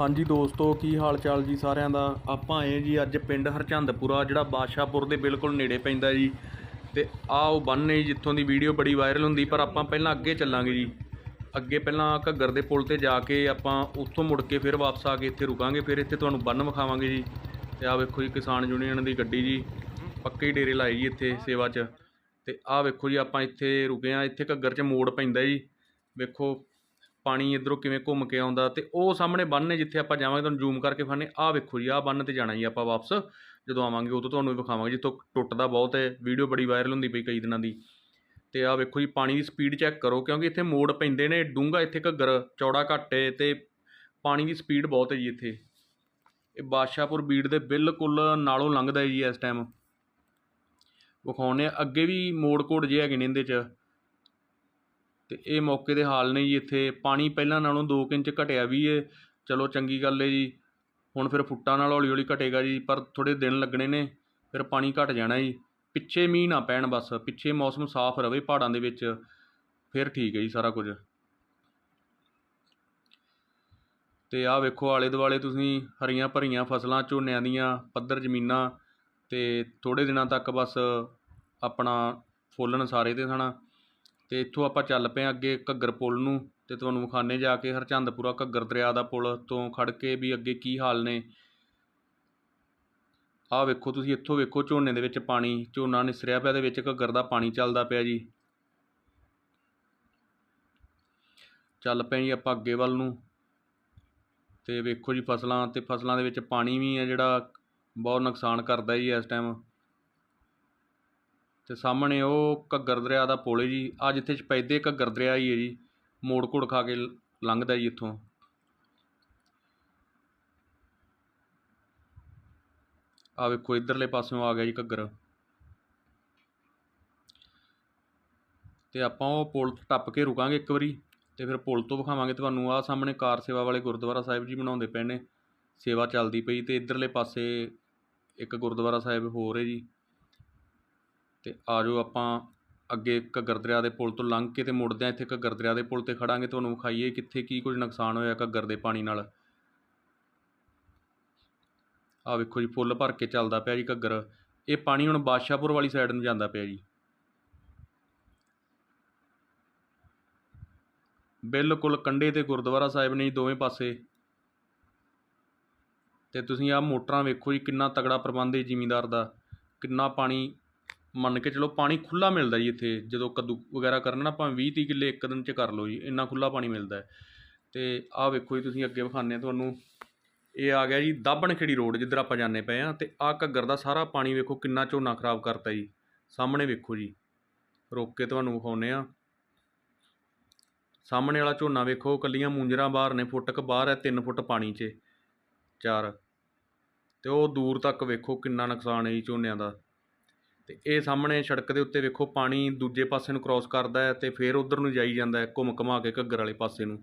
ਹਾਂਜੀ ਦੋਸਤੋ, ਕੀ ਹਾਲ ਚਾਲ ਜੀ ਸਾਰਿਆਂ ਦਾ? ਆਪਾਂ ਆਏ ਜੀ ਅੱਜ ਪਿੰਡ ਹਰਚੰਦਪੁਰਾ, ਜਿਹੜਾ ਬਾਦਸ਼ਾਹਪੁਰ ਦੇ ਬਿਲਕੁਲ ਨੇੜੇ ਪੈਂਦਾ ਜੀ। ਤੇ ਆਹ ਉਹ ਬੰਨ ਨੇ ਜਿੱਥੋਂ ਦੀ ਵੀਡੀਓ ਬੜੀ ਵਾਇਰਲ ਹੁੰਦੀ, ਪਰ ਆਪਾਂ ਪਹਿਲਾਂ ਅੱਗੇ ਚੱਲਾਂਗੇ ਜੀ। ਅੱਗੇ ਪਹਿਲਾਂ ਘੱਗਰ ਦੇ ਪੁਲ ਤੇ ਜਾ ਕੇ ਆਪਾਂ ਉੱਥੋਂ ਮੁੜ ਕੇ ਫਿਰ ਵਾਪਸ ਆ ਕੇ ਇੱਥੇ ਰੁਕਾਂਗੇ, ਫਿਰ ਇੱਥੇ ਤੁਹਾਨੂੰ ਬੰਨ ਵਿਖਾਵਾਂਗੇ ਜੀ। ਤੇ ਆਹ ਵੇਖੋ ਜੀ, ਕਿਸਾਨ ਯੂਨੀਅਨ ਦੀ ਗੱਡੀ ਜੀ, ਪੱਕੇ ਡੇਰੇ ਲਾਏ ਜੀ ਇੱਥੇ ਸੇਵਾ 'ਚ। ਤੇ ਆਹ ਵੇਖੋ ਜੀ, ਆਪਾਂ ਇੱਥੇ ਰੁਕੇ ਆ ਇੱਥੇ ਘੱਗਰ 'ਚ ਮੋੜ ਪੈਂਦਾ ਜੀ। ਵੇਖੋ ਪਾਣੀ ਇਧਰੋਂ ਕਿਵੇਂ ਘੁੰਮ ਕੇ ਆਉਂਦਾ ਤੇ ਉਹ ਸਾਹਮਣੇ ਬੰਨ ਨੇ ਜਿੱਥੇ ਆਪਾਂ ਜਾਵਾਂਗੇ, ਤੁਹਾਨੂੰ ਜ਼ੂਮ ਕਰਕੇ ਫਾਨੇ ਆਹ ਵੇਖੋ ਜੀ, ਆਹ ਬੰਨ ਤੇ ਜਾਣਾ ਜੀ ਆਪਾਂ ਵਾਪਸ। ਜਦੋਂ ਆਵਾਂਗੇ, ਉਦੋਂ ਤੁਹਾਨੂੰ ਵੀ ਵਿਖਾਵਾਂਗੇ, ਜਿੱਥੋਂ ਟੁੱਟਦਾ ਬਹੁਤ ਹੈ ਵੀਡੀਓ ਬੜੀ ਵਾਇਰਲ ਹੁੰਦੀ ਪਈ ਕਈ ਦਿਨਾਂ ਦੀ। ਤੇ ਆਹ ਵੇਖੋ ਜੀ, ਪਾਣੀ ਦੀ ਸਪੀਡ ਚੈੱਕ ਕਰੋ, ਕਿਉਂਕਿ ਇੱਥੇ ਮੋੜ ਪੈਂਦੇ ਨੇ, ਡੂੰਘਾ ਇੱਥੇ ਘੱਗਰ, ਚੌੜਾ ਘੱਟ ਹੈ ਤੇ ਪਾਣੀ ਦੀ ਸਪੀਡ ਬਹੁਤ ਹੈ ਜੀ ਇੱਥੇ। ਇਹ ਬਾਦਸ਼ਾਹਪੁਰ ਬੀੜ ਦੇ ਬਿਲਕੁਲ ਨਾਲੋਂ ਲੰਘਦਾ ਹੈ ਜੀ ਇਸ ਟਾਈਮ ਵਿਖਾਉਂਦੇ ਆ ਅੱਗੇ ਵੀ ਮੋੜ ਕੋੜ ਜੇ ਹੈਗੇ ਨੇ ਇਹਦੇ 'ਚ। ਅਤੇ ਇਹ ਮੌਕੇ ਦੇ ਹਾਲ ਨੇ ਜੀ ਇੱਥੇ। ਪਾਣੀ ਪਹਿਲਾਂ ਨਾਲੋਂ ਦੋ ਕੁ ਇੰਚ ਘਟਿਆ ਵੀ ਹੈ ਚਲੋ ਚੰਗੀ ਗੱਲ ਹੈ ਜੀ। ਹੁਣ ਫਿਰ ਫੁੱਟਾਂ ਨਾਲ ਹੌਲੀ ਹੌਲੀ ਘਟੇਗਾ ਜੀ, ਪਰ ਥੋੜ੍ਹੇ ਦਿਨ ਲੱਗਣੇ ਨੇ, ਫਿਰ ਪਾਣੀ ਘਟ ਜਾਣਾ ਜੀ। ਪਿੱਛੇ ਮੀਂਹ ਨਾ ਪੈਣ ਬਸ, ਪਿੱਛੇ ਮੌਸਮ ਸਾਫ਼ ਰਵੇ ਪਹਾੜਾਂ ਦੇ ਵਿੱਚ, ਫਿਰ ਠੀਕ ਹੈ ਜੀ ਸਾਰਾ ਕੁਝ। ਤੇ ਆਹ ਵੇਖੋ ਆਲੇ ਦੁਆਲੇ ਤੁਸੀਂ ਹਰੀਆਂ ਭਰੀਆਂ ਫਸਲਾਂ, ਝੋਨਿਆਂ ਦੀਆਂ, ਪੱਧਰ ਜ਼ਮੀਨਾਂ, ਤੇ ਥੋੜੇ ਦਿਨਾਂ ਤੱਕ ਬਸ ਆਪਣਾ ਫੁੱਲਣ ਸਾਰੇ ਤੇ ਸਣਾ ਅਤੇ ਇੱਥੋਂ ਆਪਾਂ ਚੱਲ ਪਏ ਹਾਂ ਅੱਗੇ ਘੱਗਰ ਪੁਲ ਨੂੰ ਅਤੇ ਤੁਹਾਨੂੰ ਵਿਖਾਣੇ ਜਾ ਕੇ ਹਰਚੰਦਪੁਰਾ ਘੱਗਰ ਦਰਿਆ ਦਾ ਪੁਲ ਤੋਂ ਖੜ੍ਹ ਕੇ ਵੀ ਅੱਗੇ ਕੀ ਹਾਲ ਨੇ। ਆਹ ਵੇਖੋ ਤੁਸੀਂ ਇੱਥੋਂ ਵੇਖੋ ਝੋਨੇ ਦੇ ਵਿੱਚ ਪਾਣੀ, ਝੋਨਾ ਨਿਸਰਿਆ ਪਿਆ ਦੇ ਵਿੱਚ ਘੱਗਰ ਦਾ ਪਾਣੀ ਚੱਲਦਾ ਪਿਆ ਜੀ। ਚੱਲ ਪਏ ਜੀ ਆਪਾਂ ਅੱਗੇ ਵੱਲ ਨੂੰ ਤੇ ਵੇਖੋ ਜੀ ਫਸਲਾਂ ਤੇ ਫਸਲਾਂ ਦੇ ਵਿੱਚ ਪਾਣੀ ਵੀ ਹੈ ਜਿਹੜਾ ਬਹੁਤ ਨੁਕਸਾਨ ਕਰਦਾ ਜੀ ਇਸ ਟਾਈਮ ਅਤੇ ਸਾਹਮਣੇ ਉਹ ਘੱਗਰ ਦਰਿਆ ਦਾ ਪੁਲ ਹੈ ਜੀ, ਆਹ ਜਿੱਥੇ ਚਪੈਦੇ ਘੱਗਰ ਦਰਿਆ ਹੀ ਹੈ ਜੀ, ਮੋੜ ਘੋੜ ਖਾ ਕੇ ਲ- ਲੰਘਦਾ ਜੀ ਇੱਥੋਂ। ਆਹ ਵੇਖੋ, ਇਧਰਲੇ ਪਾਸਿਓਂ ਆ ਗਿਆ ਜੀ ਘੱਗਰ। ਤੇ ਆਪਾਂ ਉਹ ਪੁਲ ਟੱਪ ਕੇ ਰੁਕਾਂਗੇ ਇੱਕ ਵਾਰੀ, ਤੇ ਫਿਰ ਪੁਲ ਤੋਂ ਵਿਖਾਵਾਂਗੇ ਤੁਹਾਨੂੰ। ਆਹ ਸਾਹਮਣੇ ਕਾਰ ਸੇਵਾ ਵਾਲੇ ਗੁਰਦੁਆਰਾ ਸਾਹਿਬ ਜੀ ਬਣਾਉਂਦੇ ਪਏ ਨੇ। ਸੇਵਾ ਚੱਲਦੀ ਪਈ ਤੇ ਇਧਰਲੇ ਪਾਸੇ ਇੱਕ ਗੁਰਦੁਆਰਾ ਸਾਹਿਬ ਹੋਰ ਹੈ ਜੀ। ਅਤੇ ਆ ਜਾਓ ਆਪਾਂ ਅੱਗੇ ਘੱਗਰ ਦਰਿਆ ਦੇ ਪੁਲ ਤੋਂ ਲੰਘ ਕੇ ਅਤੇ ਮੁੜਦੇ ਹਾਂ ਇੱਥੇ ਘੱਗਰ ਦਰਿਆ ਦੇ ਪੁਲ ਤੇ ਖੜਾਂਗੇ, ਤੁਹਾਨੂੰ ਵਿਖਾਈਏ ਕਿੱਥੇ ਕੀ ਕੁਝ ਨੁਕਸਾਨ ਹੋਇਆ ਘੱਗਰ ਦੇ ਪਾਣੀ ਨਾਲ। ਆ ਵੇਖੋ ਜੀ ਫੁੱਲ ਭਰ ਕੇ ਚੱਲਦਾ ਪਿਆ ਜੀ ਘੱਗਰ। ਇਹ ਪਾਣੀ ਹੁਣ ਬਾਦਸ਼ਾਹਪੁਰ ਵਾਲੀ ਸਾਈਡ ਨੂੰ ਜਾਂਦਾ ਪਿਆ ਜੀ। ਬਿਲਕੁਲ ਕੰਢੇ ਤੇ ਗੁਰਦੁਆਰਾ ਸਾਹਿਬ ਨੇ ਜੀ ਦੋਵੇਂ ਪਾਸੇ। ਤੇ ਤੁਸੀਂ ਆ ਮੋਟਰਾਂ ਵੇਖੋ ਜੀ, ਕਿੰਨਾ ਤਗੜਾ ਪ੍ਰਬੰਧ ਹੈ ਜ਼ਿਮੀਂਦਾਰ ਦਾ। ਕਿੰਨਾ ਪਾਣੀ ਮੰਨ ਕੇ ਚਲੋ ਪਾਣੀ ਖੁੱਲ੍ਹਾ ਮਿਲਦਾ ਜੀ ਇੱਥੇ, ਜਦੋਂ ਕੱਦੂ ਵਗੈਰਾ ਕਰਨਾ ਨਾ ਭਾਵੇਂ ਵੀਹ ਤੀਹ ਕਿੱਲੇ ਇੱਕ ਦਿਨ ਚ ਕਰ ਲਓ ਜੀ, ਇੰਨਾ ਖੁੱਲ੍ਹਾ ਪਾਣੀ ਮਿਲਦਾ ਅਤੇ ਆਹ ਵੇਖੋ ਜੀ ਤੁਸੀਂ ਅੱਗੇ ਵਿਖਾਉਂਦੇ ਹਾਂ ਤੁਹਾਨੂੰ, ਇਹ ਆ ਗਿਆ ਜੀ ਦਾਬਣ ਖੇੜੀ ਰੋਡ ਜਿੱਧਰ ਆਪਾਂ ਜਾਂਦੇ ਪਏ ਹਾਂ ਅਤੇ ਆਹ ਘੱਗਰ ਦਾ ਸਾਰਾ ਪਾਣੀ ਵੇਖੋ ਕਿੰਨਾ ਝੋਨਾ ਖਰਾਬ ਕਰਤਾ ਜੀ, ਸਾਹਮਣੇ ਵੇਖੋ ਜੀ, ਰੋਕ ਕੇ ਤੁਹਾਨੂੰ ਵਿਖਾਉਂਦੇ ਹਾਂ। ਸਾਹਮਣੇ ਵਾਲਾ ਝੋਨਾ ਵੇਖੋ, ਕੱਲੀਆਂ ਮੂੰਜਰਾਂ ਬਾਹਰ ਨੇ ਫੁੱਟ ਕ ਬਾਹਰ ਹੈ 3 ਫੁੱਟ ਪਾਣੀ 'ਚ, ਚਾਰ ਅਤੇ ਉਹ ਦੂਰ ਤੱਕ ਵੇਖੋ ਕਿੰਨਾ ਨੁਕਸਾਨ ਹੈ ਜੀ ਝੋਨਿਆਂ ਦਾ। ਅਤੇ ਇਹ ਸਾਹਮਣੇ ਸੜਕ ਦੇ ਉੱਤੇ ਵੇਖੋ ਪਾਣੀ ਦੂਜੇ ਪਾਸੇ ਨੂੰ ਕਰੋਸ ਕਰਦਾ ਹੈ ਤੇ ਫਿਰ ਉੱਧਰ ਨੂੰ ਜਾਈ ਜਾਂਦਾ ਹੈ, ਘੁੰਮ ਘੁੰਮਾ ਕੇ ਘੱਗਰ ਵਾਲੇ ਪਾਸੇ ਨੂੰ।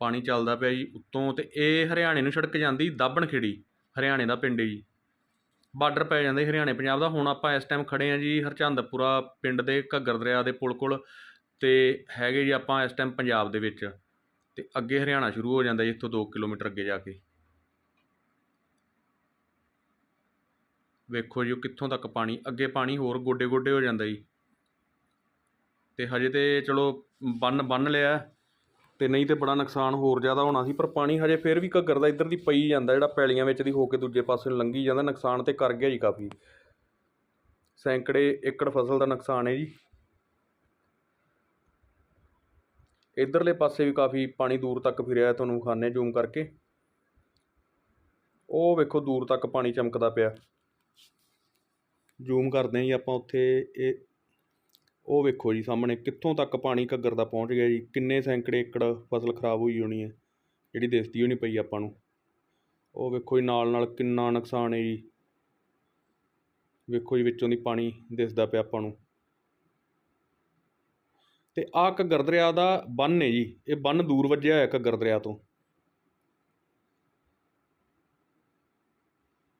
ਪਾਣੀ ਚੱਲਦਾ ਪਿਆ ਜੀ ਉੱਤੋਂ ਅਤੇ ਇਹ ਹਰਿਆਣੇ ਨੂੰ ਸੜਕ ਜਾਂਦੀ ਦਾਬਣ ਖੇੜੀ ਹਰਿਆਣੇ ਦਾ ਪਿੰਡ ਹੈ ਜੀ। ਬਾਰਡਰ ਪੈ ਜਾਂਦੇ ਹਰਿਆਣੇ ਪੰਜਾਬ ਦਾ। ਹੁਣ ਆਪਾਂ ਇਸ ਟਾਈਮ ਖੜੇ ਆ ਜੀ ਹਰਚੰਦਪੁਰਾ ਪਿੰਡ ਦੇ ਘੱਗਰ ਦਰਿਆ ਦੇ ਪੁਲ ਕੋਲ ਤੇ ਹੈਗੇ ਜੀ ਆਪਾਂ ਇਸ ਟਾਈਮ ਪੰਜਾਬ ਦੇ ਵਿੱਚ ਤੇ ਅੱਗੇ ਹਰਿਆਣਾ ਸ਼ੁਰੂ ਹੋ ਜਾਂਦਾ ਜੀ ਇੱਥੋਂ 2 ਕਿਲੋਮੀਟਰ ਅੱਗੇ ਜਾ ਕੇ। ਵੇਖੋ ਜੀ ਕਿੱਥੋਂ ਤੱਕ ਪਾਣੀ, ਅੱਗੇ ਪਾਣੀ ਹੋਰ ਗੋਡੇ ਗੋਡੇ ਹੋ ਜਾਂਦਾ ਜੀ। ਤੇ ਹਜੇ ਤੇ ਚਲੋ, ਬੰਨ ਬੰਨ ਲਿਆ ਤੇ ਨਹੀਂ ਤੇ ਬੜਾ ਨੁਕਸਾਨ ਹੋਰ ਜ਼ਿਆਦਾ ਹੋਣਾ ਸੀ, ਪਰ ਪਾਣੀ ਹਜੇ ਫਿਰ ਵੀ ਘੱਗਰ ਦਾ ਇੱਧਰ ਦੀ ਪਈ ਜਾਂਦਾ, ਜਿਹੜਾ ਪੈਲੀਆਂ ਵਿੱਚ ਦੀ ਹੋ ਕੇ ਦੂਜੇ ਪਾਸੇ ਨੂੰ ਲੰਘੀ ਜਾਂਦਾ, ਨੁਕਸਾਨ ਤੇ ਕਰ ਗਿਆ ਜੀ ਕਾਫੀ। ਸੈਂਕੜੇ ਏਕੜ ਫਸਲ ਦਾ ਨੁਕਸਾਨ ਹੈ ਜੀ। ਇਧਰਲੇ ਪਾਸੇ ਵੀ ਕਾਫੀ ਪਾਣੀ ਦੂਰ ਤੱਕ ਫਿਰਿਆ ਤੁਹਾਨੂੰ ਖਾਨੇ ਜ਼ੂਮ ਕਰਕੇ। ਉਹ ਵੇਖੋ, ਦੂਰ ਤੱਕ ਪਾਣੀ ਚਮਕਦਾ ਪਿਆ। ਜ਼ੂਮ ਕਰਦੇ ਹਾਂ ਜੀ ਆਪਾਂ ਉੱਥੇ, ਇਹ ਉਹ ਵੇਖੋ ਜੀ ਸਾਹਮਣੇ, ਕਿੱਥੋਂ ਤੱਕ ਪਾਣੀ ਘੱਗਰ ਦਾ ਪਹੁੰਚ ਗਿਆ ਜੀ, ਕਿੰਨੇ ਸੈਂਕੜੇ ਏਕੜ ਫਸਲ ਖਰਾਬ ਹੋਈ ਹੋਣੀ ਹੈ, ਜਿਹੜੀ ਦਿਸਦੀ ਹੋਣੀ ਪਈ ਆਪਾਂ ਨੂੰ। ਉਹ ਵੇਖੋ ਜੀ ਨਾਲ ਨਾਲ ਕਿੰਨਾ ਨੁਕਸਾਨ ਹੈ ਜੀ। ਵੇਖੋ ਜੀ ਵਿੱਚੋਂ ਦੀ ਪਾਣੀ ਦਿਸਦਾ ਪਿਆ ਆਪਾਂ ਨੂੰ। ਤੇ ਆਹ ਘੱਗਰ ਦਰਿਆ ਦਾ ਬੰਨ ਹੈ ਜੀ, ਇਹ ਬੰਨ ਦੂਰ ਵੱਜਿਆ ਹੋਇਆ ਘੱਗਰ ਦਰਿਆ ਤੋਂ।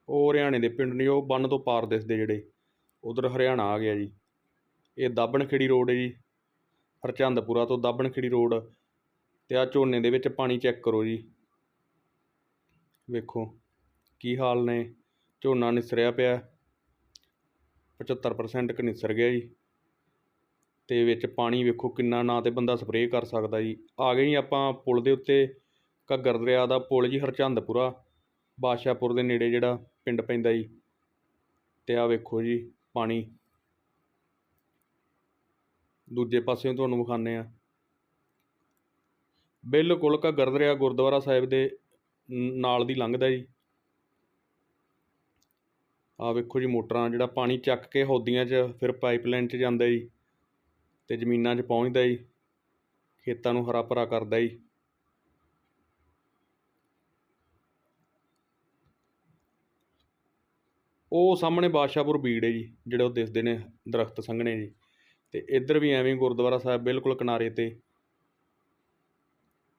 ਉਹ ਹਰਿਆਣੇ ਦੇ ਪਿੰਡ ਨੇ, ਉਹ ਬੰਨ ਤੋਂ ਪਾਰ ਦਿਸਦੇ ਜਿਹੜੇ। ਉਧਰ ਹਰਿਆਣਾ ਆ ਗਿਆ ਜੀ। ਇਹ ਦਾਬਣ ਖੇੜੀ ਰੋਡ ਹੈ ਜੀ। ਹਰਚੰਦਪੁਰਾ ਤੋਂ ਦਾਬਣ ਖੇੜੀ ਰੋਡ ਤੇ ਆ ਝੋਨੇ ਦੇ ਵਿੱਚ ਪਾਣੀ ਚੈੱਕ ਕਰੋ ਜੀ। ਵੇਖੋ ਕੀ ਹਾਲ ਨੇ। ਝੋਨਾ ਨਿਸਰਿਆ ਪਿਆ। 75% ਕ ਨਿਸਰ ਗਿਆ ਜੀ। ਤੇ ਵਿੱਚ ਪਾਣੀ ਵੇਖੋ ਕਿੰਨਾ ਨਾ ਤੇ ਬੰਦਾ ਸਪਰੇਅ ਕਰ ਸਕਦਾ ਜੀ। ਆ ਗਏ ਜੀ ਆਪਾਂ ਪੁਲ ਦੇ ਉੱਤੇ। ਘੱਗਰ ਦਰਿਆ ਦਾ ਪੁਲ ਜੀ ਹਰਚੰਦਪੁਰਾ। ਬਾਦਸ਼ਾਹਪੁਰ ਦੇ ਨੇੜੇ ਜਿਹੜਾ ਪਿੰਡ ਪੈਂਦਾ ਜੀ। ਤੇ ਆ ਵੇਖੋ ਜੀ। ਪਾਣੀ। ਦੂਜੇ ਪਾਸਿਓਂ ਤੁਹਾਨੂੰ ਵਿਖਾਉਂਦੇ ਆ ਬਿਲਕੁਲ ਘੱਗਰ ਦਰਿਆ ਗੁਰਦੁਆਰਾ ਸਾਹਿਬ ਦੇ ਨਾਲ ਦੀ ਲੰਘਦਾ ਜੀ। ਆ ਵੇਖੋ ਜੀ ਮੋਟਰਾਂ ਜਿਹੜਾ ਪਾਣੀ ਚੱਕ ਕੇ ਹੌਦੀਆਂ 'ਚ ਫਿਰ ਪਾਈਪਲਾਈਨ 'ਚ ਜਾਂਦਾ ਜੀ ਤੇ ਜ਼ਮੀਨਾਂ 'ਚ ਪਹੁੰਚਦਾ ਜੀ। ਖੇਤਾਂ ਨੂੰ ਹਰਾ ਭਰਾ ਕਰਦਾ ਜੀ। ਉਹ ਸਾਹਮਣੇ ਬਾਦਸ਼ਾਹਪੁਰ ਬੀੜ ਹੈ ਜੀ, ਜਿਹੜੇ ਉਹ ਦਿਸਦੇ ਨੇ, ਦਰਖਤ ਸੰਘਣੇ ਜੀ। ਤੇ ਇੱਧਰ ਵੀ ਐਵੇਂ ਗੁਰਦੁਆਰਾ ਸਾਹਿਬ ਬਿਲਕੁਲ ਕਿਨਾਰੇ ਤੇ।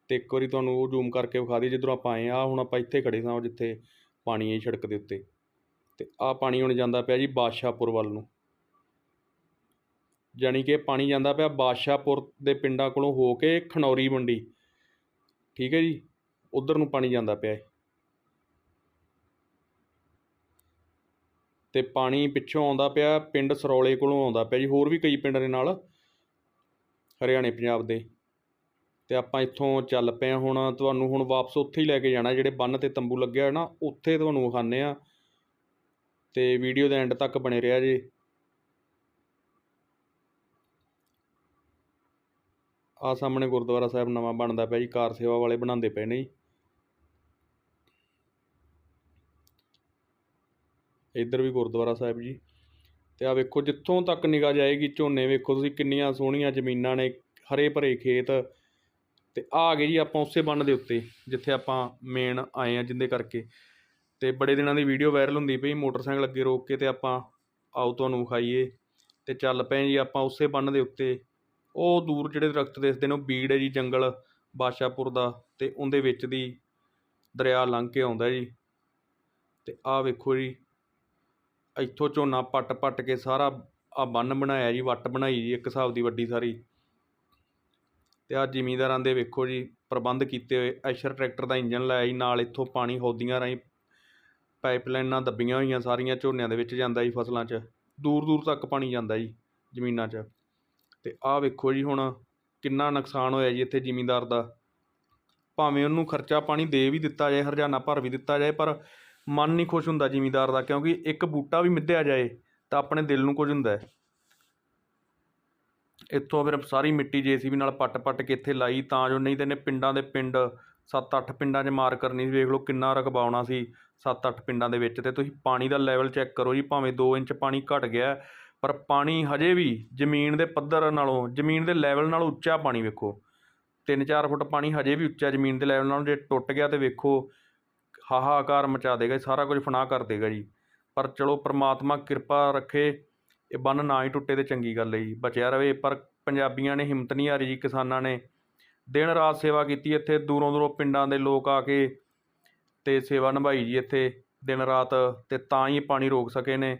ਤੇ ਇੱਕ ਵਾਰੀ ਤੁਹਾਨੂੰ ਉਹ ਜ਼ੂਮ ਕਰਕੇ ਵਿਖਾ ਦਈ ਜਿੱਧਰੋਂ ਆਪਾਂ ਆਏ ਆ ਹੁਣ ਆਪਾਂ ਇੱਥੇ ਖੜੇ ਸਾਂ ਜਿੱਥੇ ਪਾਣੀ ਹੈ ਜੀ ਸੜਕ ਦੇ ਉੱਤੇ। ਤੇ ਆਹ ਪਾਣੀ ਹੁਣ ਜਾਂਦਾ ਪਿਆ ਜੀ ਬਾਦਸ਼ਾਹਪੁਰ ਵੱਲ ਨੂੰ। ਜਾਣੀ ਕਿ ਪਾਣੀ ਜਾਂਦਾ ਪਿਆ ਬਾਦਸ਼ਾਹਪੁਰ ਦੇ ਪਿੰਡਾਂ ਕੋਲੋਂ ਹੋ ਕੇ ਖਨੌਰੀ ਮੰਡੀ। ਠੀਕ ਹੈ ਜੀ, ਉਧਰ ਨੂੰ ਪਾਣੀ ਜਾਂਦਾ ਪਿਆ ਤੇ ਪਾਣੀ ਪਿੱਛੋਂ ਆਉਂਦਾ ਪਿਆ, ਪਿੰਡ ਸਰੌਲੇ ਕੋਲੋਂ ਆਉਂਦਾ ਪਿਆ ਜੀ, ਹੋਰ ਵੀ ਕਈ ਪਿੰਡ ਨੇ ਨਾਲ, ਹਰਿਆਣੇ, ਪੰਜਾਬ ਦੇ। ਤੇ ਆਪਾਂ ਇੱਥੋਂ ਚੱਲ ਪਏ ਹਾਂ ਹੁਣ, ਤੁਹਾਨੂੰ ਹੁਣ ਵਾਪਸ ਉੱਥੇ ਹੀ ਲੈ ਕੇ ਜਾਣਾ, ਜਿਹੜੇ ਬੰਨ ਤੇ ਤੰਬੂ ਲੱਗਿਆ ਨਾ, ਉੱਥੇ ਤੁਹਾਨੂੰ ਵਿਖਾਉਂਦੇ ਆ ਤੇ ਵੀਡੀਓ ਦੇ ਐਂਡ ਤੱਕ ਬਣੇ ਰਿਹਾ ਜੀ। ਆ ਸਾਹਮਣੇ ਗੁਰਦੁਆਰਾ ਸਾਹਿਬ ਨਵਾਂ ਬਣਦਾ ਪਿਆ ਜੀ, ਕਾਰ ਸੇਵਾ ਵਾਲੇ ਬਣਾਉਂਦੇ ਪਏ ਨੇ ਜੀ। ਇੱਧਰ ਵੀ ਗੁਰਦੁਆਰਾ ਸਾਹਿਬ ਜੀ। ਤੇ ਆ ਵੇਖੋ, ਜਿੱਥੋਂ ਤੱਕ ਨਿਗਾਹ ਜਾਏਗੀ, ਝੋਨੇ ਵੇਖੋ ਤੁਸੀਂ ਕਿੰਨੀਆਂ ਸੋਹਣੀਆਂ ਜ਼ਮੀਨਾਂ ਨੇ, ਹਰੇ ਭਰੇ ਖੇਤ। ਤੇ ਆ ਆ ਗਏ ਜੀ ਆਪਾਂ ਉਸੇ ਬੰਨ ਦੇ ਉੱਤੇ, ਜਿੱਥੇ ਆਪਾਂ ਮੇਨ ਆਏ ਆ ਜਿੰਦੇ ਕਰਕੇ। ਤੇ ਬੜੇ ਦਿਨਾਂ ਦੀ ਵੀਡੀਓ ਵਾਇਰਲ ਹੁੰਦੀ ਪਈ, ਮੋਟਰਸਾਈਕਲ ਅੱਗੇ ਰੋਕ ਕੇ ਤੇ ਆਪਾਂ ਆਓ ਤੁਹਾਨੂੰ ਵਿਖਾਈਏ। ਤੇ ਚੱਲ ਪਏ ਜੀ ਆਪਾਂ ਉਸੇ ਬੰਨ ਦੇ ਉੱਤੇ। ਉਹ ਦੂਰ ਜਿਹੜੇ ਦਰਖਤ ਦਿਸਦੇ ਨੇ, ਉਹ ਬੀੜ ਹੈ ਜੀ ਜੰਗਲ, ਬਾਦਸ਼ਾਹਪੁਰ ਦਾ ਤੇ ਉਹਦੇ ਵਿੱਚ ਦੀ ਦਰਿਆ ਲੰਘ ਕੇ ਆਉਂਦਾ ਜੀ। ਤੇ ਆਹ ਵੇਖੋ ਜੀ ਇੱਥੋਂ ਝੋਨਾ ਪੱਟ ਪੱਟ ਕੇ ਸਾਰਾ ਆ ਬੰਨ ਬਣਾਇਆ ਜੀ, ਵੱਟ ਬਣਾਈ ਜੀ, ਇੱਕ ਹਿਸਾਬ ਦੀ ਵੱਡੀ ਸਾਰੀ। ਅਤੇ ਆਹ ਜ਼ਿਮੀਂਦਾਰਾਂ ਦੇ ਵੇਖੋ ਜੀ, ਪ੍ਰਬੰਧ ਕੀਤੇ ਹੋਏ, ਐਸ਼ਰ ਟਰੈਕਟਰ ਦਾ ਇੰਜਨ ਲਾਇਆ ਜੀ, ਨਾਲ ਇੱਥੋਂ ਪਾਣੀ ਹੌਦੀਆਂ ਰਾਹੀਂ ਪਾਈਪਲਾਈਨਾਂ ਦੱਬੀਆਂ ਹੋਈਆਂ ਸਾਰੀਆਂ ਝੋਨਿਆਂ ਦੇ ਵਿੱਚ ਜਾਂਦਾ ਜੀ ਫਸਲਾਂ 'ਚ। ਦੂਰ ਦੂਰ ਤੱਕ ਪਾਣੀ ਜਾਂਦਾ ਜੀ ਜ਼ਮੀਨਾਂ 'ਚ। ਅਤੇ ਆਹ ਵੇਖੋ ਜੀ ਹੁਣ ਕਿੰਨਾ ਨੁਕਸਾਨ ਹੋਇਆ ਜੀ ਇੱਥੇ ਜ਼ਿਮੀਂਦਾਰ ਦਾ। ਭਾਵੇਂ ਉਹਨੂੰ ਖਰਚਾ ਪਾਣੀ ਦੇ ਵੀ ਦਿੱਤਾ ਜਾਏ ਹਰਜਾਨਾ ਭਰ ਵੀ ਦਿੱਤਾ ਜਾਏ, ਪਰ ਮਨ ਨਹੀਂ ਖੁਸ਼ ਹੁੰਦਾ ਜ਼ਿਮੀਂਦਾਰ ਦਾ, ਕਿਉਂਕਿ ਇੱਕ ਬੂਟਾ ਵੀ ਮਿੱਧਿਆ ਜਾਏ ਤਾਂ ਆਪਣੇ ਦਿਲ ਨੂੰ ਕੁਝ ਹੁੰਦਾ ਇੱਥੋਂ ਫਿਰ ਸਾਰੀ ਮਿੱਟੀ ਜੇਸੀਬੀ ਨਾਲ ਪੱਟ-ਪੱਟ ਕੇ ਇੱਥੇ ਲਾਈ, ਤਾਂ ਜੋ ਨਹੀਂ ਤਾਂ ਇਹਨੇ ਪਿੰਡਾਂ ਦੇ ਪਿੰਡ 7-8 ਪਿੰਡਾਂ 'ਚ ਮਾਰ ਕਰਨੀ ਸੀ। ਵੇਖ ਲਓ ਕਿੰਨਾ ਰਕਬਾ ਸੀ 7-8 ਪਿੰਡਾਂ ਦੇ ਵਿੱਚ। ਤੇ ਤੁਸੀਂ ਪਾਣੀ ਦਾ ਲੈਵਲ ਚੈੱਕ ਕਰੋ ਜੀ, ਭਾਵੇਂ 2 ਇੰਚ ਪਾਣੀ ਘਟ ਗਿਆ ਪਰ ਪਾਣੀ ਹਜੇ ਵੀ ਜ਼ਮੀਨ ਦੇ ਪੱਧਰ ਨਾਲੋਂ, ਜ਼ਮੀਨ ਦੇ ਲੈਵਲ ਨਾਲੋਂ ਉੱਚਾ ਪਾਣੀ ਵੇਖੋ। 3-4 ਫੁੱਟ ਪਾਣੀ ਹਜੇ ਵੀ ਉੱਚਾ ਜ਼ਮੀਨ ਦੇ ਲੈਵਲ ਨਾਲੋਂ ਜੇ ਟੁੱਟ ਗਿਆ ਤੇ ਵੇਖੋ ਹਾਹਾਕਾਰ ਮਚਾ ਦੇਗਾ ਸਾਰਾ ਕੁਝ ਫਨਾ ਕਰ ਦੇਗਾ ਜੀ। ਪਰ ਚਲੋ ਪ੍ਰਮਾਤਮਾ ਕਿਰਪਾ ਰੱਖੇ ਇਹ ਬੰਨ ਨਾ ਹੀ ਟੁੱਟੇ ਤੇ ਚੰਗੀ ਗੱਲ ਹੈ ਜੀ। ਬਚਿਆ ਰਵੇ ਪਰ ਪੰਜਾਬੀਆਂ ਨੇ ਹਿੰਮਤ ਨਹੀਂ ਹਾਰੀ ਜੀ ਕਿਸਾਨਾਂ ਨੇ। ਦਿਨ ਰਾਤ ਸੇਵਾ ਕੀਤੀ ਇੱਥੇ ਦੂਰੋਂ ਦੂਰੋਂ ਪਿੰਡਾਂ ਦੇ ਲੋਕ ਆ ਕੇ ਤੇ ਸੇਵਾ ਨਿਭਾਈ ਜੀ ਇੱਥੇ। ਦਿਨ ਰਾਤ ਤੇ ਤਾਂ ਹੀ ਪਾਣੀ ਰੋਕ ਸਕੇ ਨੇ।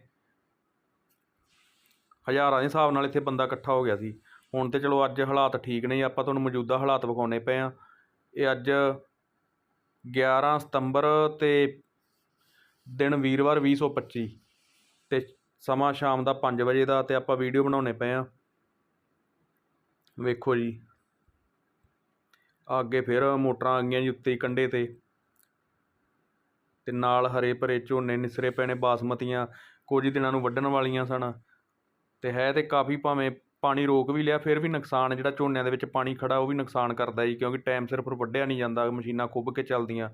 ਹਜ਼ਾਰਾਂ ਦੇ ਹਿਸਾਬ ਨਾਲ ਇੱਥੇ ਬੰਦਾ ਇਕੱਠਾ ਹੋ ਗਿਆ ਸੀ। ਹੁਣ ਤੇ ਚਲੋ ਅੱਜ ਹਾਲਾਤ ਠੀਕ ਨੇ ਜੀ, ਆਪਾਂ ਤੁਹਾਨੂੰ ਮੌਜੂਦਾ ਹਾਲਾਤ ਵਿਖਾਉਣੇ ਪਏ ਆ ਇਹ ਅੱਜ 11 ਸਤੰਬਰ ਅਤੇ ਦਿਨ ਵੀਰਵਾਰ ਵੀਹ ਸੌ ਪੱਚੀ ਅਤੇ ਸਮਾਂ ਸ਼ਾਮ ਦਾ ਪੰਜ ਵਜੇ ਦਾ ਅਤੇ ਆਪਾਂ ਵੀਡੀਓ ਬਣਾਉਂਦੇ ਪਏ ਹਾਂ ਵੇਖੋ ਜੀ। ਆਹ ਅੱਗੇ ਫਿਰ ਮੋਟਰਾਂ ਆ ਗਈਆਂ ਜੀ ਉੱਤੇ ਹੀ ਕੰਢੇ ਤੇ। ਤੇ ਨਾਲ ਹਰੇ ਭਰੇ ਝੋਨੇ ਨਿਸਰੇ ਪਏ ਨੇ ਬਾਸਮਤੀਆਂ, ਕੁਝ ਦਿਨਾਂ ਨੂੰ ਵੱਢਣ ਵਾਲੀਆਂ ਸਨ। ਤੇ ਹੈ ਤੇ ਕਾਫੀ ਭਾਵੇਂ ਪਾਣੀ ਰੋਕ ਵੀ ਲਿਆ, ਫਿਰ ਵੀ ਨੁਕਸਾਨ ਜਿਹੜਾ ਝੋਨਿਆਂ ਦੇ ਵਿੱਚ ਪਾਣੀ ਖੜਾ, ਉਹ ਵੀ ਨੁਕਸਾਨ ਕਰਦਾ ਜੀ, ਕਿਉਂਕਿ ਟਾਈਮ ਸਿਰ ਫਿਰ ਵੱਢਿਆ ਨਹੀਂ ਜਾਂਦਾ, ਮਸ਼ੀਨਾਂ ਖੁੱਭ ਕੇ ਚੱਲਦੀਆਂ।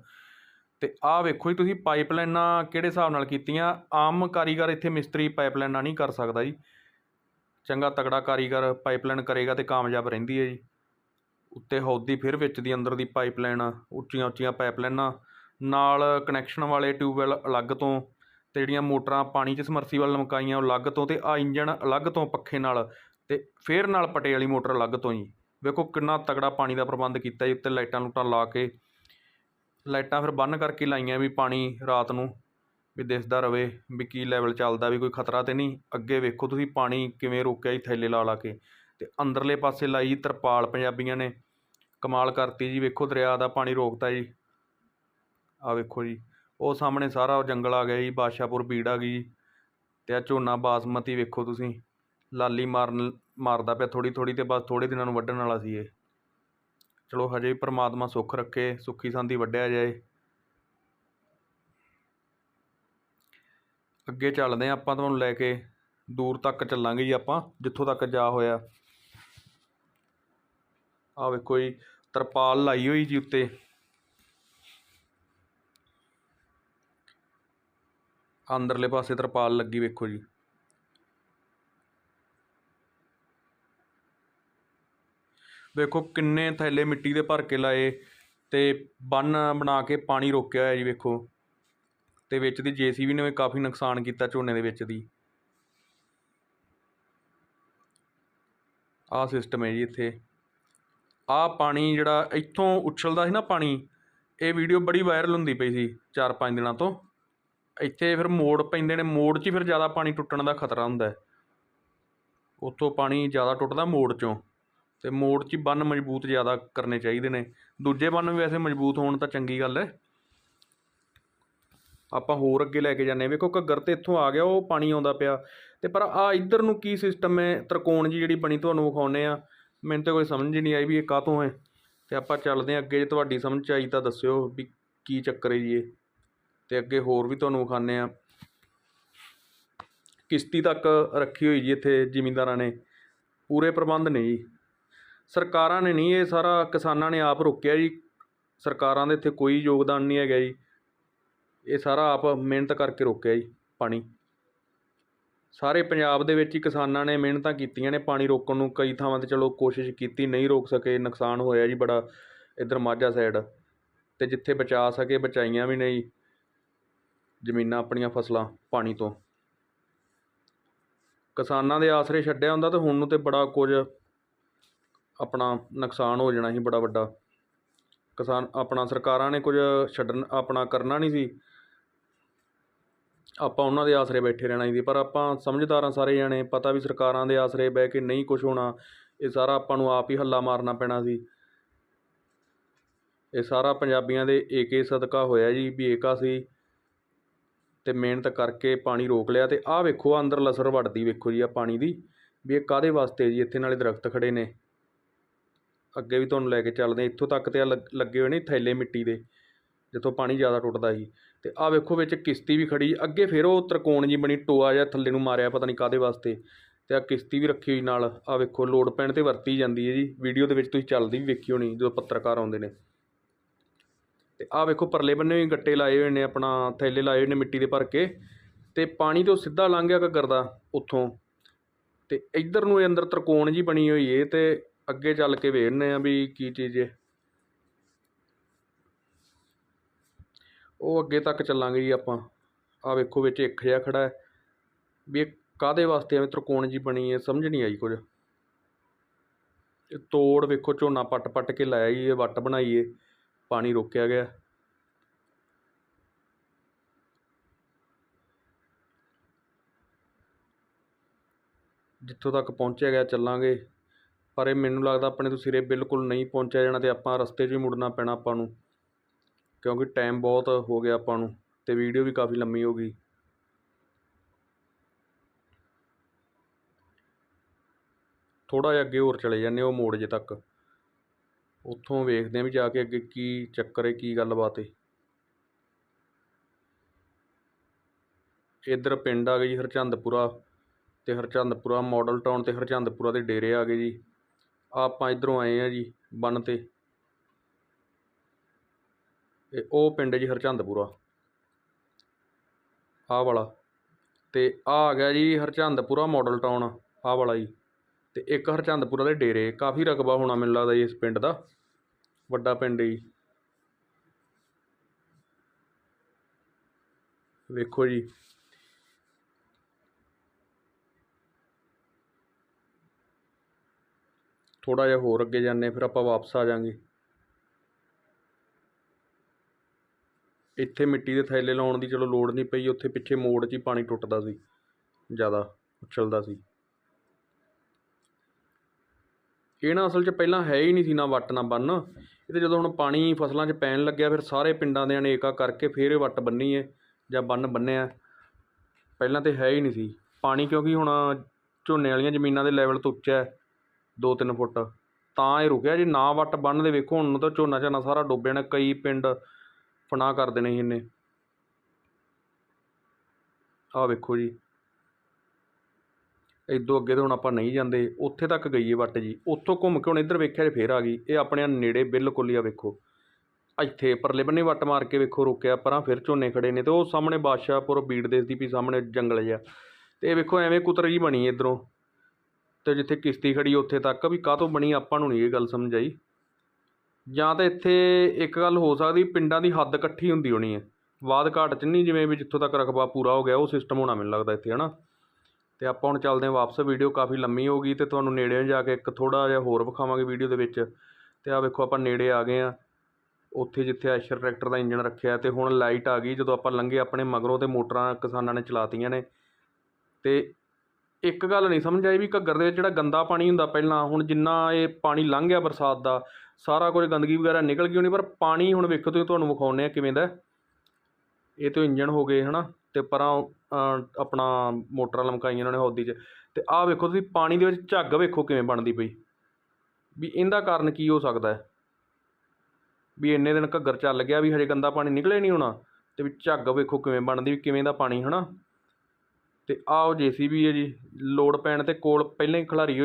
ਤੇ ਆਹ ਵੇਖੋ ਜੀ, ਤੁਸੀਂ ਪਾਈਪਲਾਈਨਾਂ ਕਿਹੜੇ ਹਿਸਾਬ ਨਾਲ ਕੀਤੀਆਂ? ਆਮ ਕਾਰੀਗਰ ਇੱਥੇ ਮਿਸਤਰੀ ਪਾਈਪਲਾਈਨਾਂ ਨਹੀਂ ਕਰ ਸਕਦਾ ਜੀ। ਚੰਗਾ ਤਗੜਾ ਕਾਰੀਗਰ ਪਾਈਪਲਾਈਨ ਕਰੇਗਾ ਤੇ ਕਾਮਯਾਬ ਰਹਿੰਦੀ ਹੈ ਜੀ। ਉੱਤੇ ਹੌਦੀ ਫਿਰ ਵਿੱਚ ਦੀ ਅੰਦਰ ਦੀ ਪਾਈਪਲਾਈਨ, ਉੱਚੀਆਂ ਉੱਚੀਆਂ ਪਾਈਪਲਾਈਨਾਂ, ਨਾਲ ਕਨੈਕਸ਼ਨ ਵਾਲੇ ਟਿਊਬਵੈੱਲ ਅਲੱਗ ਤੋਂ, ਤੇ ਜਿਹੜੀਆਂ ਮੋਟਰਾਂ ਪਾਣੀ 'ਚ ਸਮਰਸੀਬਲ ਲਮਕਾਈਆਂ ਉਹ ਅਲੱਗ ਤੋਂ, ਤੇ ਆ ਇੰਜਣ ਅਲੱਗ ਤੋਂ ਪੱਖੇ ਨਾਲ ਤੇ ਫੇਰ ਨਾਲ ਪਟੇ ਵਾਲੀ ਮੋਟਰ ਅਲੱਗ ਤੋਂ ਜੀ। ਵੇਖੋ ਕਿੰਨਾ ਤਗੜਾ ਪਾਣੀ ਦਾ ਪ੍ਰਬੰਧ ਕੀਤਾ ਜੀ, ਉੱਤੇ ਲਾਈਟਾਂ ਲੂਟਾਂ ਲਾ ਕੇ। ਲਾਈਟਾਂ ਫਿਰ ਬੰਨ ਕਰਕੇ ਲਾਈਆਂ ਵੀ ਪਾਣੀ ਰਾਤ ਨੂੰ, ਵੀ ਦਿਸਦਾ ਰਵੇ ਵੀ ਕੀ ਲੈਵਲ ਚੱਲਦਾ, ਵੀ ਕੋਈ ਖਤਰਾ ਤੇ ਨਹੀਂ। ਅੱਗੇ ਵੇਖੋ ਤੁਸੀਂ ਪਾਣੀ ਕਿਵੇਂ ਰੋਕਿਆ ਜੀ, ਥੈਲੇ ਲਾ ਲਾ ਕੇ। ਤੇ ਅੰਦਰਲੇ ਪਾਸੇ ਲਾਈ ਤਰਪਾਲ ਪੰਜਾਬੀਆਂ ਨੇ। ਕਮਾਲ ਕਰਤੀ ਜੀ, ਵੇਖੋ ਦਰਿਆ ਦਾ ਪਾਣੀ ਰੋਕਤਾ ਜੀ। ਆ ਵੇਖੋ ਜੀ, ਉਹ ਸਾਹਮਣੇ ਸਾਰਾ ਜੰਗਲ ਆ ਗਿਆ ਜੀ, ਬਾਦਸ਼ਾਹਪੁਰ ਬੀੜ ਆ ਗਈ ਜੀ। ਤੇ ਆ ਝੋਨਾ ਬਾਸਮਤੀ ਵੇਖੋ ਤੁਸੀਂ। ਲਾਲੀ ਮਾਰਨ, ਮਾਰਦਾ ਪਿਆ ਥੋੜ੍ਹੀ ਥੋੜ੍ਹੀ ਅਤੇ ਬਸ ਥੋੜ੍ਹੇ ਦਿਨਾਂ ਨੂੰ ਵੱਢਣ ਵਾਲਾ ਸੀ ਇਹ। ਚਲੋ ਹਜੇ ਵੀ ਪ੍ਰਮਾਤਮਾ ਸੁੱਖ ਰੱਖੇ, ਸੁੱਖੀ ਸੰਦੀ ਵੱਢਿਆ ਜਾਏ। ਅੱਗੇ ਚੱਲਦੇ ਹਾਂ ਆਪਾਂ ਤੁਹਾਨੂੰ ਲੈ ਕੇ, ਦੂਰ ਤੱਕ ਚੱਲਾਂਗੇ ਜੀ ਆਪਾਂ, ਜਿੱਥੋਂ ਤੱਕ ਜਾ ਹੋਇਆ। ਆ ਵੇਖੋ ਜੀ, ਤਰਪਾਲ ਲਾਈ ਹੋਈ ਜੀ ਉੱਤੇ। ਅੰਦਰਲੇ ਪਾਸੇ ਤਰਪਾਲ ਲੱਗੀ ਵੇਖੋ ਜੀ। ਵੇਖੋ ਕਿੰਨੇ ਥੈਲੇ ਮਿੱਟੀ ਦੇ ਭਰ ਕੇ ਲਾਏ ਅਤੇ ਬੰਨ ਬਣਾ ਕੇ ਪਾਣੀ ਰੋਕਿਆ ਹੋਇਆ ਜੀ ਵੇਖੋ। ਅਤੇ ਵਿੱਚ ਦੀ ਜੇ ਸੀ ਜੀਸੀਬੀ ਨੇ ਵੀ ਕਾਫੀ ਨੁਕਸਾਨ ਕੀਤਾ ਝੋਨੇ ਦੇ ਵਿੱਚ ਦੀ। ਆਹ ਸਿਸਟਮ ਹੈ ਜੀ ਇੱਥੇ। ਆਹ ਪਾਣੀ ਜਿਹੜਾ ਇੱਥੋਂ ਉਛਲਦਾ ਸੀ ਨਾ ਪਾਣੀ, ਇਹ ਵੀਡੀਓ ਬੜੀ ਵਾਇਰਲ ਹੁੰਦੀ ਪਈ ਸੀ 4-5 ਦਿਨਾਂ ਤੋਂ। ਇੱਥੇ ਫਿਰ ਮੋੜ ਪੈਂਦੇ ਨੇ, ਮੋੜ 'ਚ ਫਿਰ ਜ਼ਿਆਦਾ ਪਾਣੀ ਟੁੱਟਣ ਦਾ ਖਤਰਾ ਹੁੰਦਾ ਉੱਥੋਂ ਪਾਣੀ ਜ਼ਿਆਦਾ ਟੁੱਟਦਾ ਮੋੜ 'ਚੋਂ। ਅਤੇ ਮੋੜ 'ਚ ਬੰਨ ਮਜ਼ਬੂਤ ਜ਼ਿਆਦਾ ਕਰਨੇ ਚਾਹੀਦੇ ਨੇ। ਦੂਜੇ ਬੰਨ ਵੀ ਵੈਸੇ ਮਜ਼ਬੂਤ ਹੋਣ ਤਾਂ ਚੰਗੀ ਗੱਲ ਹੈ ਆਪਾਂ ਹੋਰ ਅੱਗੇ ਲੈ ਕੇ ਜਾਂਦੇ ਹਾਂ। ਵੇਖੋ, ਘੱਗਰ ਤੇ ਇੱਥੋਂ ਆ ਗਿਆ, ਉਹ ਪਾਣੀ ਆਉਂਦਾ ਪਿਆ। ਤੇ ਪਰ ਆ ਇੱਧਰ ਨੂੰ ਕੀ ਸਿਸਟਮ ਹੈ ਤ੍ਰਿਕੋਣ ਜੀ ਜਿਹੜੀ ਬਣੀ ਤੁਹਾਨੂੰ ਵਿਖਾਉਂਦੇ ਆ ਮੈਨੂੰ ਤਾਂ ਕੋਈ ਸਮਝ ਹੀ ਨਹੀਂ ਆਈ ਵੀ ਇਹ ਕਾਹਤੋਂ ਹੈ ਤੇ ਆਪਾਂ ਚੱਲਦੇ ਹਾਂ ਅੱਗੇ, ਜੇ ਤੁਹਾਡੀ ਸਮਝ 'ਚ ਆਈ ਤਾਂ ਦੱਸਿਓ ਵੀ ਕੀ ਚੱਕਰ ਹੈ ਜੀ ਇਹ। ਤੇ ਅੱਗੇ ਹੋਰ ਵੀ ਤੁਹਾਨੂੰ ਵਿਖਾਉਂਦੇ ਆ ਕਿਸ਼ਤੀ ਤੱਕ ਰੱਖੀ ਹੋਈ ਜੀ ਇੱਥੇ ਜ਼ਿਮੀਂਦਾਰਾਂ ਨੇ। ਪੂਰੇ ਪ੍ਰਬੰਧ ਨੇ ਜੀ। ਸਰਕਾਰਾਂ ਨੇ ਨਹੀਂ, ਇਹ ਸਾਰਾ ਕਿਸਾਨਾਂ ਨੇ ਆਪ ਰੋਕਿਆ ਜੀ। ਸਰਕਾਰਾਂ ਦੇ ਇੱਥੇ ਕੋਈ ਯੋਗਦਾਨ ਨਹੀਂ ਹੈਗਾ ਜੀ। ਇਹ ਸਾਰਾ ਆਪ ਮਿਹਨਤ ਕਰਕੇ ਰੋਕਿਆ ਜੀ ਪਾਣੀ। ਸਾਰੇ ਪੰਜਾਬ ਦੇ ਵਿੱਚ ਹੀ ਕਿਸਾਨਾਂ ਨੇ ਮਿਹਨਤਾਂ ਕੀਤੀਆਂ ਨੇ ਪਾਣੀ ਰੋਕਣ ਨੂੰ। ਕਈ ਥਾਵਾਂ ਤੇ ਚਲੋ ਕੋਸ਼ਿਸ਼ ਕੀਤੀ, ਨਹੀਂ ਰੋਕ ਸਕੇ, ਨੁਕਸਾਨ ਹੋਇਆ ਜੀ ਬੜਾ ਇੱਧਰ ਮਾਝਾ ਸਾਈਡ ਤੇ ਜਿੱਥੇ ਬਚਾ ਸਕੇ, ਬਚਾਈਆਂ ਵੀ ਨਹੀਂ ਜ਼ਮੀਨਾਂ ਆਪਣੀਆਂ ਫਸਲਾਂ ਪਾਣੀ ਤੋਂ। ਕਿਸਾਨਾਂ ਦੇ ਆਸਰੇ ਛੱਡਿਆ ਹੁੰਦਾ ਤਾਂ ਹੁਣ ਨੂੰ ਤੇ ਬੜਾ ਕੁਝ ਆਪਣਾ ਨੁਕਸਾਨ ਹੋ ਜਾਣਾ ਸੀ ਬੜਾ ਵੱਡਾ। ਕਿਸਾਨ ਆਪਣਾ ਸਰਕਾਰਾਂ ਨੇ ਕੁਝ ਛੱਡਣ, ਆਪਣਾ ਕਰਨਾ ਨਹੀਂ ਸੀ। ਆਪਾਂ ਉਹਨਾਂ ਦੇ ਆਸਰੇ ਬੈਠੇ ਰਹਿਣਾ ਸੀ। ਪਰ ਆਪਾਂ ਸਮਝਦਾਰਾਂ ਸਾਰੇ ਜਾਣੇ, ਪਤਾ ਵੀ ਸਰਕਾਰਾਂ ਦੇ ਆਸਰੇ ਬਹਿ ਕੇ ਨਹੀਂ ਕੁਝ ਹੋਣਾ, ਇਹ ਸਾਰਾ ਆਪਾਂ ਨੂੰ ਆਪ ਹੀ ਹੱਲਾ ਮਾਰਨਾ ਪੈਣਾ ਸੀ। ਇਹ ਸਾਰਾ ਪੰਜਾਬੀਆਂ ਦੇ ਏਕੇ ਸਦਕਾ ਹੋਇਆ ਜੀ, ਵੀ ਏਕਾ ਸੀ ਤੇ ਮਿਹਨਤ ਕਰਕੇ ਪਾਣੀ ਰੋਕ ਲਿਆ ਤੇ ਆਹ ਵੇਖੋ, ਆਹ ਅੰਦਰ ਲਸਰ ਵੜਦੀ ਵੇਖੋ ਜੀ ਆ ਪਾਣੀ ਦੀ, ਵੀ ਇਹ ਕਾਦੇ ਵਾਸਤੇ ਜੀ? ਇੱਥੇ ਨਾਲੇ ਦਰਖਤ ਖੜੇ ਨੇ। ਅੱਗੇ ਵੀ ਤੁਹਾਨੂੰ ਲੈ ਕੇ ਚੱਲਦੇ ਹਾਂ। ਇੱਥੋਂ ਤੱਕ ਤੇ ਆ ਲੱਗੇ ਹੋਏ ਨੇ ਥੈਲੇ ਮਿੱਟੀ ਦੇ, ਜਿੱਥੋਂ ਪਾਣੀ ਜ਼ਿਆਦਾ ਟੁੱਟਦਾ ਸੀ। ਤੇ ਆਹ ਵੇਖੋ ਵਿੱਚ ਕਿਸ਼ਤੀ ਵੀ ਖੜੀ, ਅੱਗੇ ਫਿਰ ਉਹ ਤਰਕੋਣ ਜੀ ਬਣੀ, ਟੋਆ ਜਿਹਾ ਥੱਲੇ ਨੂੰ ਮਾਰਿਆ ਪਤਾ ਨਹੀਂ ਕਾਦੇ ਵਾਸਤੇ। ਤੇ ਆ ਕਿਸ਼ਤੀ ਵੀ ਰੱਖੀ ਹੋਈ ਨਾਲ ਆ ਵੇਖੋ ਲੋਡ ਪੈਣ ਤੇ ਵਰਤੀ ਜਾਂਦੀ ਹੈ ਜੀ। ਵੀਡੀਓ ਦੇ ਵਿੱਚ ਤੁਸੀਂ ਚੱਲਦੀ ਵੀ ਵੇਖੀ ਹੋਣੀ, ਜਦੋਂ ਪੱਤਰਕਾਰ ਆਉਂਦੇ ਨੇ। ਤੇ ਆਹ ਵੇਖੋ ਪਰਲੇ ਬੰਨੇ ਵੀ ਗੱਟੇ ਲਾਏ ਹੋਏ ਨੇ, ਆਪਣਾ ਥੈਲੇ ਲਾਏ ਹੋਏ ਨੇ ਮਿੱਟੀ ਦੇ ਭਰ ਕੇ। ਤੇ ਪਾਣੀ ਤੋਂ ਸਿੱਧਾ ਲੰਘ ਗਿਆ ਘੱਗਰ ਦਾ, ਉੱਥੋਂ। ਤੇ ਇੱਧਰ ਨੂੰ ਇਹ ਅੰਦਰ ਤਰਕੋਣ ਜੀ ਬਣੀ ਹੋਈ ਏ ਤੇ ਅੱਗੇ ਚੱਲ ਕੇ ਵੇਖਦੇ ਆ ਵੀ ਕੀ ਚੀਜ਼ ਹੈ। ਉਹ ਅੱਗੇ ਤੱਕ ਚੱਲਾਂਗੇ ਜੀ ਆਪਾਂ। ਆਹ ਵੇਖੋ ਵਿੱਚ ਇੱਕ ਜਿਹਾ ਖੜਾ ਹੈ। ਵੀ ਇਹ ਕਾਦੇ ਵਾਸਤੇ ਐਵੇਂ ਤਰਕੋਣ ਜੀ ਬਣੀ ਹੈ, ਸਮਝ ਨਹੀਂ ਆਈ ਕੁਝ। ਇਹ ਤੋੜ ਵੇਖੋ, ਝੋਨਾ ਪੱਟ ਪੱਟ ਕੇ ਲਾਇਆ ਜੀ, ਇਹ ਵੱਟ ਬਣਾਈਏ ਪਾਣੀ ਰੋਕਿਆ ਗਿਆ। ਜਿੱਥੋਂ ਤੱਕ ਪਹੁੰਚਿਆ ਗਿਆ, ਚੱਲਾਂਗੇ। ਪਰ ਇਹ ਮੈਨੂੰ ਲੱਗਦਾ ਆਪਣੇ ਤੋਂ ਸਿਰੇ ਬਿਲਕੁਲ ਨਹੀਂ ਪਹੁੰਚਿਆ ਜਾਣਾ ਅਤੇ ਆਪਾਂ ਰਸਤੇ 'ਚ ਹੀ ਮੁੜਨਾ ਪੈਣਾ ਆਪਾਂ ਨੂੰ। ਕਿਉਂਕਿ ਟਾਈਮ ਬਹੁਤ ਹੋ ਗਿਆ ਆਪਾਂ ਨੂੰ ਅਤੇ ਵੀਡੀਓ ਵੀ ਕਾਫੀ ਲੰਮੀ ਹੋ ਗਈ। ਥੋੜ੍ਹਾ ਜਿਹਾ ਅੱਗੇ ਹੋਰ ਚਲੇ ਜਾਂਦੇ ਉਹ ਮੋੜ ਜੇ ਤੱਕ। ਉੱਥੋਂ ਵੇਖਦੇ ਹਾਂ ਵੀ ਜਾ ਕੇ ਅੱਗੇ ਕੀ ਚੱਕਰ ਹੈ, ਕੀ ਗੱਲਬਾਤ ਹੈ। ਇੱਧਰ ਪਿੰਡ ਆ ਗਏ ਜੀ ਹਰਚੰਦਪੁਰਾ ਅਤੇ ਹਰਚੰਦਪੁਰਾ ਮਾਡਲ ਟਾਊਨ ਅਤੇ ਹਰਚੰਦਪੁਰਾ ਦੇ ਡੇਰੇ ਆ ਗਏ ਜੀ। ਆਪਾਂ ਇੱਧਰੋਂ ਆਏ ਆ ਜੀ, ਬੰਨ ਤੇ। ਤੇ ਉਹ ਪਿੰਡ ਜੀ ਹਰਚੰਦਪੁਰਾ। ਆਹ ਵਾਲਾ। ਤੇ ਆ ਆ ਗਿਆ ਜੀ ਹਰਚੰਦਪੁਰਾ ਮਾਡਲ ਟਾਊਨ ਆਹ ਵਾਲਾ ਜੀ। ਤੇ ਇੱਕ ਹਰਚੰਦਪੁਰਾ ਦੇ ਡੇਰੇ, ਕਾਫੀ ਰਕਬਾ ਹੋਣਾ ਮੈਨੂੰ ਲੱਗਦਾ ਜੀ ਇਸ ਪਿੰਡ ਦਾ। ਵੱਡਾ ਪਿੰਡ ਜੀ। ਵੇਖੋ ਜੀ। ਥੋੜਾ ਜਿਹਾ ਹੋਰ ਅੱਗੇ ਜਾਂਦੇ ਫਿਰ ਆਪਾਂ ਵਾਪਸ ਆ ਜਾਾਂਗੇ। ਇੱਥੇ ਮਿੱਟੀ ਦੇ ਥੈਲੇ ਲਾਉਣ ਦੀ ਚਲੋ ਲੋੜ ਨਹੀਂ ਪਈ, ਉੱਥੇ ਪਿੱਛੇ ਮੋੜ 'ਚ ਹੀ ਪਾਣੀ ਟੁੱਟਦਾ ਸੀ, ਜ਼ਿਆਦਾ ਉਛਲਦਾ ਸੀ। ਇਹ ਨਾ ਅਸਲ 'ਚ ਪਹਿਲਾਂ ਹੈ ਹੀ ਨਹੀਂ ਸੀ ਨਾ ਵੱਟ, ਨਾ ਬੰਨ। ਇਹ ਤੇ ਜਦੋਂ ਹੁਣ ਪਾਣੀ ਫਸਲਾਂ 'ਚ ਪੈਣ ਲੱਗਿਆ, ਫਿਰ ਸਾਰੇ ਪਿੰਡਾਂ ਦੇ ਨੇ ਏਕਾ ਕਰਕੇ ਫਿਰ ਇਹ ਵੱਟ ਬੰਨੀ ਹੈ, ਜਾਂ ਬੰਨ ਬੰਨਿਆ ਪਹਿਲਾਂ ਤੇ ਹੈ ਹੀ ਨਹੀਂ ਸੀ। ਪਾਣੀ ਕਿਉਂਕਿ ਹੁਣ ਝੋਨੇ ਵਾਲੀਆਂ ਜ਼ਮੀਨਾਂ ਦੇ ਲੈਵਲ ਤੋਂ ਉੱਚਾ ਹੈ। 2-3 ਫੁੱਟ। ਤਾਂ ਇਹ ਰੁਕਿਆ ਜੇ, ਨਾ ਵੱਟ ਬੰਨ ਦੇ ਵੇਖੋ, ਹੁਣ ਨੂੰ ਤਾਂ ਝੋਨਾ ਝਾਨਾ ਸਾਰਾ ਡੁੱਬ ਜਾਣਾ, ਕਈ ਪਿੰਡ ਫਨਾ ਕਰ ਦੇਣੇ ਸੀ ਇਹਨੇ। ਆਹ ਵੇਖੋ ਜੀ। ਇਦੋਂ ਅੱਗੇ ਤਾਂ ਹੁਣ ਆਪਾਂ ਨਹੀਂ ਜਾਂਦੇ, ਉੱਥੇ ਤੱਕ ਗਈਏ ਵੱਟ ਜੀ। ਉੱਥੋਂ ਘੁੰਮ ਕੇ ਹੁਣ ਇੱਧਰ ਵੇਖਿਆ ਜੇ, ਫੇਰ ਆ ਗਈ। ਇਹ ਆਪਣੇ ਨੇੜੇ ਬਿਲਕੁਲ ਹੀ ਆ ਵੇਖੋ। ਇੱਥੇ ਪਰਲੇ ਬੰਨੇ ਵੱਟ ਮਾਰ ਕੇ ਵੇਖੋ ਰੁਕਿਆ, ਪਰਾਂ ਫਿਰ ਝੋਨੇ ਖੜੇ ਨੇ ਤੇ ਉਹ ਸਾਹਮਣੇ ਬਾਦਸ਼ਾਹਪੁਰ ਬੀੜ ਦੇਖਦੀ ਵੀ ਸਾਹਮਣੇ ਜੰਗਲ ਜਿਹਾ। ਤੇ ਇਹ ਵੇਖੋ, ਐਵੇਂ ਕੁਤਰ ਜੀ ਬਣੀ ਇਧਰੋਂ। ਅਤੇ ਜਿੱਥੇ ਕਿਸ਼ਤੀ ਖੜ੍ਹੀ ਉੱਥੇ ਤੱਕ ਵੀ ਕਾਹਤੋਂ ਬਣੀ, ਆਪਾਂ ਨੂੰ ਨਹੀਂ ਇਹ ਗੱਲ ਸਮਝ ਆਈ। ਜਾਂ ਤਾਂ ਇੱਥੇ ਇੱਕ ਗੱਲ ਹੋ ਸਕਦੀ, ਪਿੰਡਾਂ ਦੀ ਹੱਦ ਇਕੱਠੀ ਹੁੰਦੀ ਹੋਣੀ ਹੈ ਬਾਦ ਘਾਟ ਚ ਨਹੀਂ, ਜਿਵੇਂ ਵੀ ਜਿੱਥੋਂ ਤੱਕ ਰਕਬਾ ਪੂਰਾ ਹੋ ਗਿਆ, ਉਹ ਸਿਸਟਮ ਹੋਣਾ ਮੈਨੂੰ ਲੱਗਦਾ ਇੱਥੇ ਹੈ ਨਾ ਅਤੇ ਆਪਾਂ ਹੁਣ ਚੱਲਦੇ ਹਾਂ ਵਾਪਸ ਵੀਡੀਓ ਕਾਫੀ ਲੰਮੀ ਹੋ ਗਈ ਅਤੇ ਤੁਹਾਨੂੰ ਨੇੜੇ ਜਾ ਕੇ ਇੱਕ ਥੋੜ੍ਹਾ ਜਿਹਾ ਹੋਰ ਵਿਖਾਵਾਂਗੇ ਵੀਡੀਓ ਦੇ ਵਿੱਚ। ਅਤੇ ਆ ਵੇਖੋ, ਆਪਾਂ ਨੇੜੇ ਆ ਗਏ ਆ। ਉੱਥੇ ਜਿੱਥੇ ਐਸ਼ਰ ਟਰੈਕਟਰ ਦਾ ਇੰਜਣ ਰੱਖਿਆ ਅਤੇ ਹੁਣ ਲਾਈਟ ਆ ਗਈ, ਜਦੋਂ ਆਪਾਂ ਲੰਘੇ ਆਪਣੇ ਮਗਰੋਂ ਅਤੇ ਮੋਟਰਾਂ ਕਿਸਾਨਾਂ ਨੇ ਚਲਾਤੀਆਂ ਨੇ। ਅਤੇ ਇੱਕ ਗੱਲ ਨਹੀਂ ਸਮਝ ਆਈ ਵੀ ਘੱਗਰ ਦੇ ਵਿੱਚ ਜਿਹੜਾ ਗੰਦਾ ਪਾਣੀ ਹੁੰਦਾ ਪਹਿਲਾਂ, ਹੁਣ ਜਿੰਨਾ ਇਹ ਪਾਣੀ ਲੰਘ ਗਿਆ ਬਰਸਾਤ ਦਾ, ਸਾਰਾ ਕੁਝ ਗੰਦਗੀ ਵਗੈਰਾ ਨਿਕਲ ਗਈ ਹੋਣੀ, ਪਰ ਪਾਣੀ ਹੁਣ ਵੇਖੋ ਤੁਸੀਂ, ਤੁਹਾਨੂੰ ਵਿਖਾਉਂਦੇ ਆ ਕਿਵੇਂ ਦਾ ਇਹ ਤੋਂ ਇੰਜਣ ਹੋ ਗਏ, ਹਨਾ, ਤੇ ਪਰਾਂ ਆਪਣਾ ਮੋਟਰਾਂ ਲਮਕਾਈਆਂ ਉਹਨਾਂ ਨੇ ਹੌਦੀ 'ਚ, ਤੇ ਆਹ ਵੇਖੋ ਤੁਸੀਂ, ਪਾਣੀ ਦੇ ਵਿੱਚ ਝੱਗ ਵੇਖੋ ਕਿਵੇਂ ਬਣਦੀ ਪਈ। ਵੀ ਇਹਦਾ ਕਾਰਨ ਕੀ ਹੋ ਸਕਦਾ ਹੈ? ਵੀ ਇੰਨੇ ਦਿਨ ਘੱਗਰ ਚੱਲ ਗਿਆ, ਵੀ ਹਜੇ ਗੰਦਾ ਪਾਣੀ ਨਿਕਲੇ ਨਹੀਂ ਹੋਣਾ, ਤੇ ਵੀ ਝੱਗ ਵੇਖੋ ਕਿਵੇਂ ਬਣਦੀ, ਵੀ ਕਿਵੇਂ ਦਾ ਪਾਣੀ, ਹਨਾ। ਅਤੇ ਆਹ ਉਹ ਜੀਸੀਬੀ ਹੈ ਜੀ ਲੋੜ ਪੈਣ ਤੇ ਕੋਲ ਪਹਿਲਾਂ ਹੀ ਖਿਲਾਰੀ ਹੋਈ